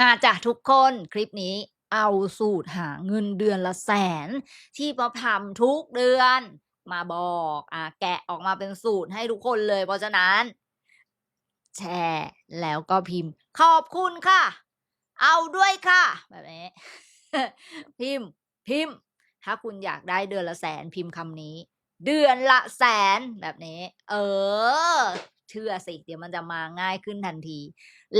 มาจ้ะทุกคนคลิปนี้เอาสูตรหาเงินเดือนละแสน ที่ป๊อปทำทุกเดือน มาบอกอะแกะออกมาเป็นสูตรให้ทุกคนเลย เพราะฉะนั้น แชร์แล้วก็พิมพ์ ขอบคุณค่ะ เอาด้วยค่ะ แบบนี้พิมพ์พิมพ์ ถ้าคุณอยากได้เดือนละแสนพิมพ์คำนี้ เดือนละแสนแบบนี้ เออ เชื่อสิ เดี๋ยวมันจะมาง่ายขึ้นทันที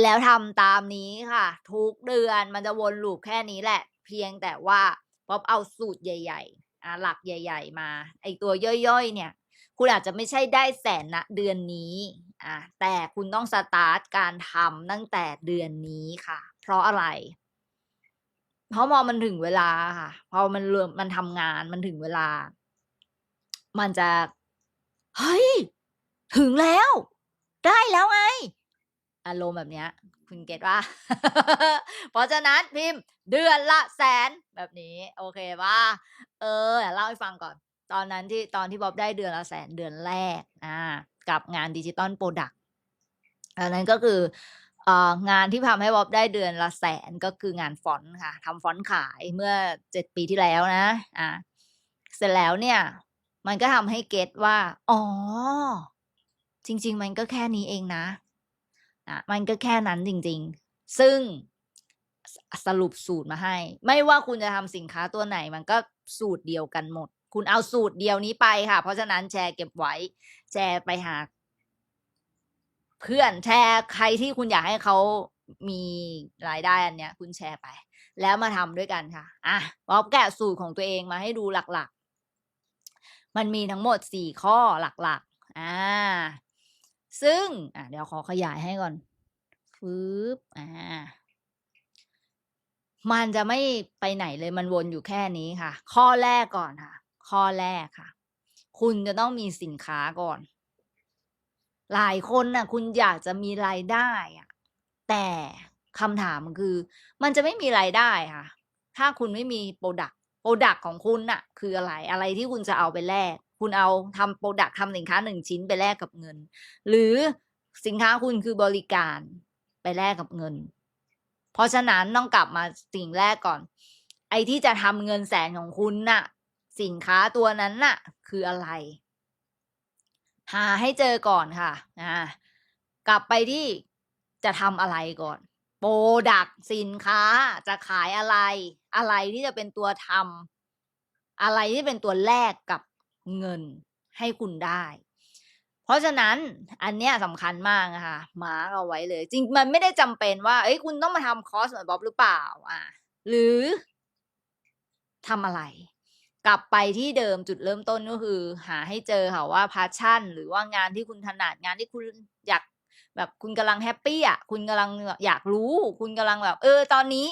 แล้วทำตามนี้ค่ะ ทุกเดือนมันจะวนลูปแค่นี้แหละ เพียงแต่ว่าป๊อปเอาสูตรใหญ่ๆอะหลักใหญ่ ๆ มาไอตัวย่อยๆ เนี่ย คุณอาจจะไม่ใช่ได้แสนนะเดือนนี้อะแต่คุณต้องสตาร์ทการทำตั้งแต่เดือนนี้ค่ะ เพราะอะไรเพราะพอมันถึงเวลาค่ะ พอมันเริ่มมันทำงานมันถึงเวลา มันจะ เฮ้ย ถึงแล้ว ได้แล้วไง อารมณ์แบบเนี้ย คุณเก็ตว่า เพราะฉะนั้นพิมพ์เดือนละแสนแบบนี้ โอเคว่าเออเดี๋ยวเล่าให้ฟังก่อน ตอนนั้นที่ตอนที่บ๊อบได้เดือนละแสนเดือนแรกอ่ากับงานดิจิตอลโปรดักต์อันนั้นก็คือเอ่องานที่ทำให้บ๊อบได้เดือนละแสนก็คืองานฟอนต์ค่ะทำฟอนต์ขายเมื่อเจ็ดปีที่แล้วนะอ่าเสร็จแล้วเนี่ย มันก็ทำให้เก็ตว่า อ๋อ จริง ๆ มันก็แค่นี้เองนะอะมันก็แค่นั้นจริง ๆ ซึ่งสสรุปสูตรมาให้ ไม่ว่าคุณจะทำสินค้าตัวไหน มันก็สูตรเดียวกันหมด คุณเอาสูตรเดียวนี้ไปค่ะ เพราะฉะนั้นแชร์เก็บไว้ แชร์ไปหา เพื่อนแชร์ใครที่คุณอยากให้เขามีรายได้อันเนี้ย คุณแชร์ไป แล้วมาทำด้วยกันค่ะ อะบ๊อบแกะสูตรของตัวเองมาให้ดูหลักๆ มันมีทั้งหมดสี่ข้อหลักๆ อ่า ซึ่งอะเดี๋ยวขอขยายให้ก่อนฟืบอ่ามันจะไม่ไปไหนเลยมันวนอยู่แค่นี้ค่ะ ข้อแรกก่อนค่ะ ข้อแรกค่ะ คุณจะต้องมีสินค้าก่อน หลายคนน่ะ คุณอยากจะมีรายได้อะแต่คำถามคือ มันจะไม่มีรายได้ค่ะ ถ้าคุณไม่มีโปรดักต์โปรดักต์ของคุณน่ะ คืออะไรอะไรที่คุณจะเอาไปแลก คุณเอาทำโปรดักทำสินค้าหนึ่งชิ้นไปแลกกับเงิน หรือสินค้าคุณคือบริการไปแลกกับเงิน เพราะฉะนั้นต้องกลับมาสิ่งแรกก่อน ไอ้ที่จะทำเงินแสนของคุณน่ะ สินค้าตัวนั้นน่ะ คืออะไร หาให้เจอก่อนค่ะอ่ากลับไปที่จะทำอะไรก่อนโปรดักสินค้าจะขายอะไร อะไรที่จะเป็นตัวทำอะไรที่เป็นตัวแลกกับ เงินให้คุณได้ เพราะฉะนั้นอันเนี้ยสำคัญมากนะคะมาร์กเอาไว้เลย จริงมันไม่ได้จำเป็นว่าเอ้ยคุณต้องมาทำคอร์สเหมือนบ๊อบหรือเปล่า อ่าหรือทำอะไร กลับไปที่เดิมจุดเริ่มต้นก็คือ หาให้เจอค่ะว่าพาชั่น หรือว่างานที่คุณถนัดงานที่คุณอยากแบบคุณกำลังแฮปปี้อะคุณกำลังอยากรู้ คุณกำลังแบบ เออ ตอนนี้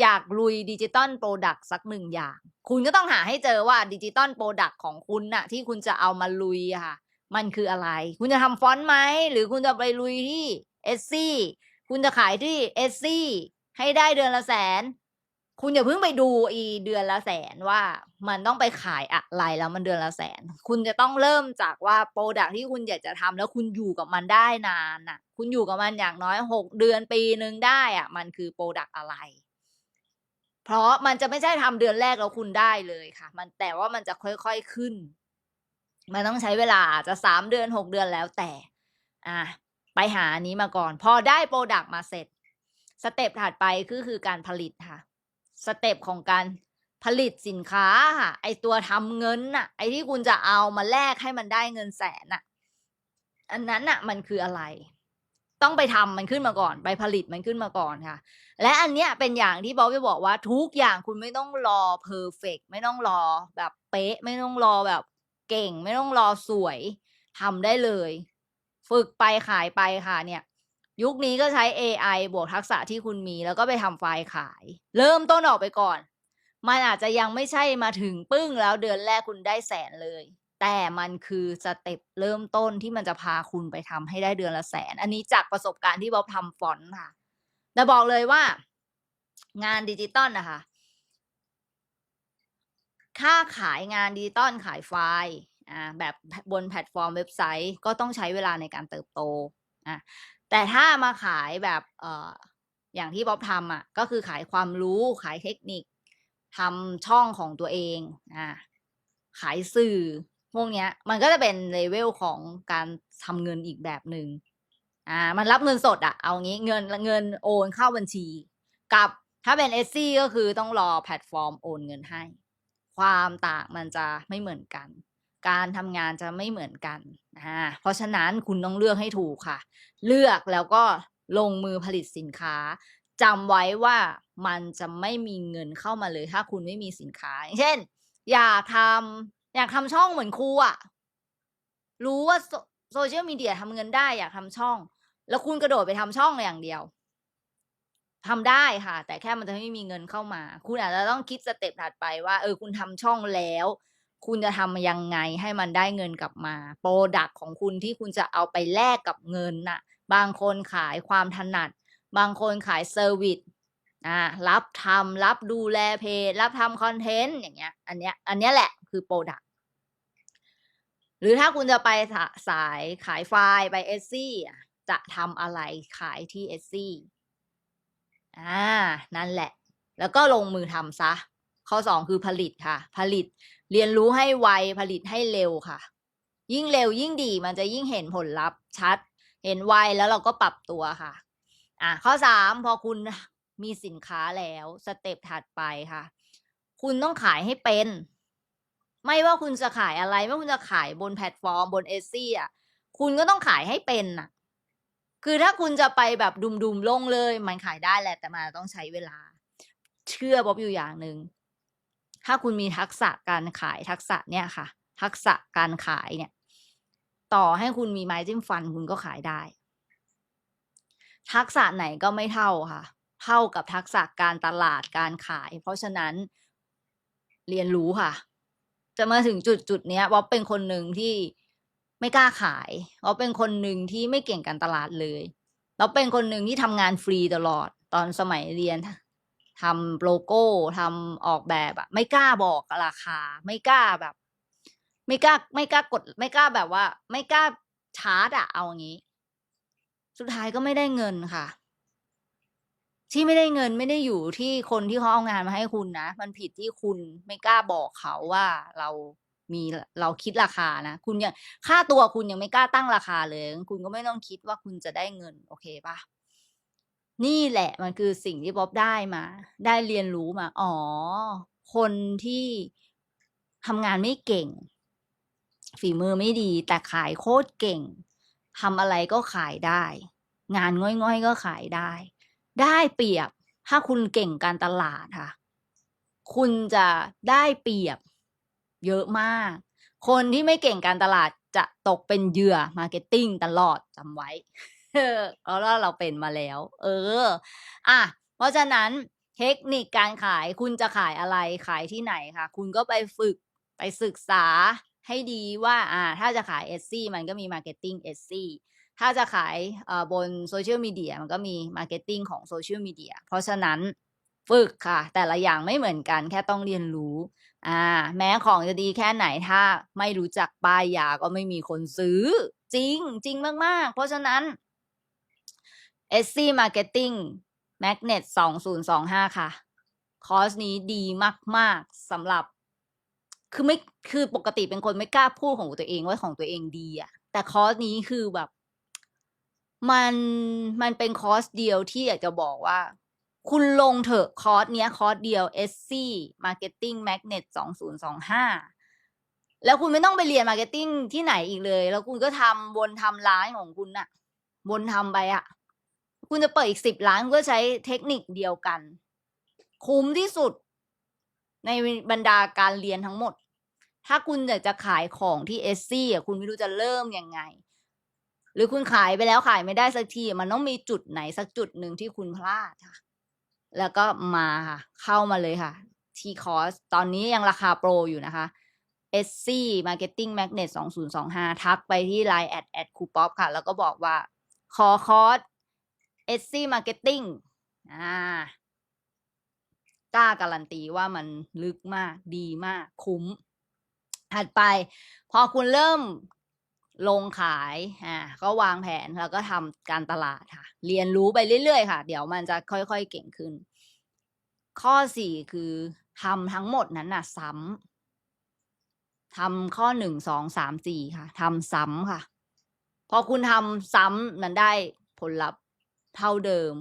อยากลุยดิจิตอลโปรดักต์สักหนึ่งอย่าง คุณก็ต้องหาให้เจอว่าดิจิตอลโปรดักต์ของคุณน่ะ ที่คุณจะเอามาลุยค่ะ มันคืออะไร คุณจะทำฟอนต์ไหม หรือคุณจะไปลุยที่เอสซี่คุณจะขายที่เอสซี่ให้ได้เดือนละแสน คุณอย่าเพิ่งไปดูอีเดือนละแสนว่ามันต้องไปขายอะไรแล้วมันเดือนละแสน คุณจะต้องเริ่มจากว่าโปรดักที่คุณอยากจะทำแล้วคุณอยู่กับมันได้นานน่ะ คุณอยู่กับมันอย่างน้อยหกเดือนปีหนึ่งได้อะมันคือโปรดักอะไร เพราะมันจะไม่ใช่ทำเดือนแรกแล้วคุณได้เลยค่ะ มันแต่ว่ามันจะค่อยๆขึ้น มันต้องใช้เวลาอาจจะสามเดือนหกเดือนแล้วแต่ อะไปหาอันนี้มาก่อน พอได้โปรดักต์มาเสร็จ สเต็ปถัดไปคือคือการผลิตค่ะ สเต็ปของการผลิตสินค้าค่ะ ไอตัวทำเงินน่ะ ไอที่คุณจะเอามาแลกให้มันได้เงินแสนน่ะ อันนั้นน่ะ มันคืออะไร ต้องไปทำมันขึ้นมาก่อน ไปผลิตมันขึ้นมาก่อนค่ะ และอันเนี้ยเป็นอย่างที่บ๊อบจะบอกว่าทุกอย่างคุณไม่ต้องรอเพอร์เฟกไม่ต้องรอแบบเป๊ะ ไม่ต้องรอแบบเก่ง ไม่ต้องรอสวยทำได้เลย ฝึกไปขายไปค่ะเนี่ย ยุคนี้ก็ใช้ AI บวกทักษะที่คุณมีแล้วก็ไปทำไฟล์ขาย เริ่มต้นออกไปก่อน มันอาจจะยังไม่ใช่มาถึงปึ้งแล้วเดือนแรกคุณได้แสนเลย แต่มันคือสเต็ปเริ่มต้นที่มันจะพาคุณไปทำให้ได้เดือนละแสน อันนี้จากประสบการณ์ที่บ๊อบทำฟอนต์ค่ะแต่บอกเลยว่า งานดิจิตอลนะคะ ค่าขายงานดิจิตอลขายไฟล์อ่าแบบบนแพลตฟอร์มเว็บไซต์ก็ต้องใช้เวลาในการเติบโตอะแต่ถ้ามาขายแบบเอ่ออย่างที่บ๊อบทำอะก็คือขายความรู้ขายเทคนิคทำช่องของตัวเองอ่าขายสื่อ พวกเนี้ย มันก็จะเป็นเลเวลของการทำเงินอีกแบบหนึ่งอ่า มันรับเงินสดอะเอางี้เงินเงินโอนเข้าบัญชี กับถ้าเป็นเอซี่ก็คือต้องรอแพลตฟอร์มโอนเงินให้ ความต่างมันจะไม่เหมือนกัน การทำงานจะไม่เหมือนกันอ่าเพราะฉะนั้นคุณต้องเลือกให้ถูกค่ะ เลือกแล้วก็ลงมือผลิตสินค้าจำไว้ว่ามันจะไม่มีเงินเข้ามาเลยถ้าคุณไม่มีสินค้า เช่น อยากทำ อยากทำช่องเหมือนครูอะรู้ว่าโซเชียลมีเดียทำเงินได้ อยากทำช่อง แล้วคุณกระโดดไปทำช่องอย่างเดียวทำได้ค่ะ แต่แค่มันจะไม่มีเงินเข้ามา คุณอาจจะต้องคิดสเต็ปถัดไปว่า เออ คุณทำช่องแล้ว คุณจะทำยังไงให้มันได้เงินกลับมา โปรดักของคุณที่คุณจะเอาไปแลกกับเงินน่ะ บางคนขายความถนัด บางคนขายเซอร์วิสอ่ารับทำรับดูแลเพจรับทำคอนเทนต์อย่างเงี้ย อันเนี้ย อันเนี้ยแหละคือโปรดัก หรือถ้าคุณจะไปสาสายขายไฟล์ไปเอสซี่จะทำอะไรขายที่เอสซี่อ่านั่นแหละ แล้วก็ลงมือทำซะ ข้อสองคือผลิตค่ะ ผลิตเรียนรู้ให้ไวผลิตให้เร็วค่ะ ยิ่งเร็วยิ่งดีมันจะยิ่งเห็นผลลัพธ์ชัด เห็นไวแล้วเราก็ปรับตัวค่ะ อ่าข้อสามพอคุณมีสินค้าแล้วสเต็ปถัดไปค่ะ คุณต้องขายให้เป็น ไม่ว่าคุณจะขายอะไร ไม่ว่าคุณจะขายบนแพลตฟอร์มบนเอซี่อะ คุณก็ต้องขายให้เป็นน่ะ คือถ้าคุณจะไปแบบดุมๆลงเลย มันขายได้แหละแต่มันต้องใช้เวลา เชื่อบ๊อบอยู่อย่างหนึ่งถ้าคุณมีทักษะการขายทักษะเนี่ยค่ะ ทักษะการขายเนี่ย ต่อให้คุณมีไม้จิ้มฟันคุณก็ขายได้ ทักษะไหนก็ไม่เท่าค่ะ เท่ากับทักษะการตลาดการขาย เพราะฉะนั้นเรียนรู้ค่ะ จะมาถึงจุดจุดเนี้ยบ๊อบเป็นคนหนึ่งที่ไม่กล้าขายบ๊อบเป็นคนหนึ่งที่ไม่เก่งการตลาดเลยแล้วเป็นคนหนึ่งที่ทำงานฟรีตลอดตอนสมัยเรียนทำโลโก้ทำออกแบบอะไม่กล้าบอกราคา ไม่กล้าแบบ ไม่กล้า ไม่กล้ากด ไม่กล้าแบบว่า ไม่กล้าชาร์จอะเอาอย่างนี้ สุดท้ายก็ไม่ได้เงินค่ะ ที่ไม่ได้เงินไม่ได้อยู่ที่คนที่เขาเอางานมาให้คุณนะ มันผิดที่คุณไม่กล้าบอกเขาว่าเรามีเราคิดราคานะ คุณยังค่าตัวคุณยังไม่กล้าตั้งราคาเลย คุณก็ไม่ต้องคิดว่าคุณจะได้เงิน โอเคปะนี่แหละมันคือสิ่งที่บ๊อบได้มา ได้เรียนรู้มา อ๋อ คนที่ทำงานไม่เก่ง ฝีมือไม่ดี แต่ขายโคตรเก่งทำอะไรก็ขายได้ งานง่อยๆก็ขายได้ ได้เปรียบ ถ้าคุณเก่งการตลาดค่ะ คุณจะได้เปรียบเยอะมาก คนที่ไม่เก่งการตลาดจะตกเป็นเหยื่อมาร์เก็ตติ้งตลอดจำไว้เพราะว่าเราเป็นมาแล้ว เออ อะ เพราะฉะนั้นเทคนิคการขายคุณจะขายอะไรขายที่ไหนคะคุณก็ไปฝึกไปศึกษาให้ดีว่า อ่า ถ้าจะขายเอซี่มันก็มีมาร์เก็ตติ้งเอซี่ ถ้าจะขายบนโซเชียลมีเดียมันก็มีมาร์เก็ตติ้งของโซเชียลมีเดียเพราะฉะนั้นฝึกค่ะ แต่ละอย่างไม่เหมือนกันแค่ต้องเรียนรู้อ่าแม้ของจะดีแค่ไหนถ้าไม่รู้จักป้ายยาก็ไม่มีคนซื้อ จริงจริงมาก ๆ เพราะฉะนั้น SC Marketing Magnet 2025 ค่ะ คอร์สนี้ดีมาก ๆสำหรับ คือไม่คือปกติเป็นคนไม่กล้าพูดของตัวเองว่าของตัวเองดีอะแต่คอร์สนี้คือแบบ มันมันเป็นคอร์สเดียวที่อยากจะบอกว่า คุณลงเถอะคอร์สเนี้ยคอร์สเดียว SC Marketing Magnet 2025 แล้วคุณไม่ต้องไปเรียน Marketing ที่ไหนอีกเลย แล้วคุณก็ทำวนทำร้านของคุณน่ะวนทำไปอะคุณจะเปิดอีก10ร้านก็ใช้เทคนิคเดียวกัน คุ้มที่สุดในบรรดาการเรียนทั้งหมด ถ้าคุณอยากจะขายของที่ SC อะคุณไม่รู้จะเริ่มยังไง หรือคุณขายไปแล้วขายไม่ได้สักที มันต้องมีจุดไหนสักจุดหนึ่งที่คุณพลาดค่ะ แล้วก็มาค่ะ เข้ามาเลยค่ะ ที่คอร์สตอนนี้ยังราคาโปรอยู่นะคะ SC Marketing Magnet 2025 ทักไปที่ Line แอดแอดคูป๊อปค่ะ แล้วก็บอกว่า ขอคอร์ส SC Marketing อ่ากล้าการันตีว่ามันลึกมากดีมากคุ้ม ถัดไป พอคุณเริ่ม ลงขายอ่าก็วางแผนแล้วก็ทำการตลาดค่ะ เรียนรู้ไปเรื่อยๆ ค่ะ เดี๋ยวมันจะค่อยๆเก่งขึ้น ข้อสี่คือทำทั้งหมดนั้นน่ะ ซ้ำทำข้อหนึ่งสองสามสี่ค่ะทำซ้ำค่ะ พอคุณทำซ้ำมันได้ผลลัพธ์เท่าเดิม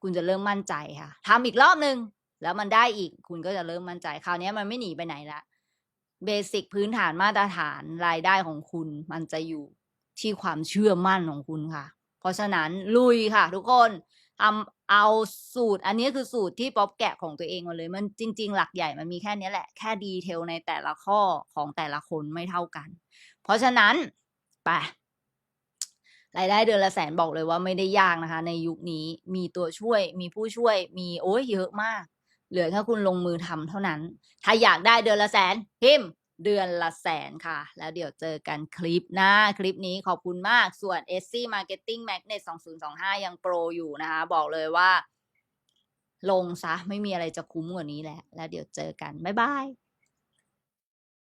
คุณจะเริ่มมั่นใจค่ะทำอีกรอบหนึ่งแล้วมันได้อีกคุณก็จะเริ่มมั่นใจคราวนี้มันไม่หนีไปไหนละ เบสิกพื้นฐานมาตรฐานรายได้ของคุณ มันจะอยู่ที่ความเชื่อมั่นของคุณค่ะ เพราะฉะนั้นลุยค่ะ ทุกคนทำเอาสูตร อันนี้คือสูตรที่ป๊อปแกะของตัวเองมาเลย มันจริง ๆ หลักใหญ่มันมีแค่นี้แหละ แค่ดีเทลในแต่ละข้อของแต่ละคนไม่เท่ากัน เพราะฉะนั้นไปรายได้เดือนละแสนบอกเลยว่าไม่ได้ยากนะคะ ในยุคนี้มีตัวช่วยมีผู้ช่วยมีโอ้ยเยอะมาก เหลือแค่คุณลงมือทำเท่านั้น ถ้าอยากได้เดือนละแสนพิมพ์เดือนละแสนค่ะ แล้วเดี๋ยวเจอกันคลิปหน้า คลิปนี้ขอบคุณมากส่วน SC Marketing Magnet 2025 ยังโปรอยู่นะคะ บอกเลยว่า ลงซะ ไม่มีอะไรจะคุ้มกว่านี้แหละ แล้วเดี๋ยวเจอกัน บ๊ายบาย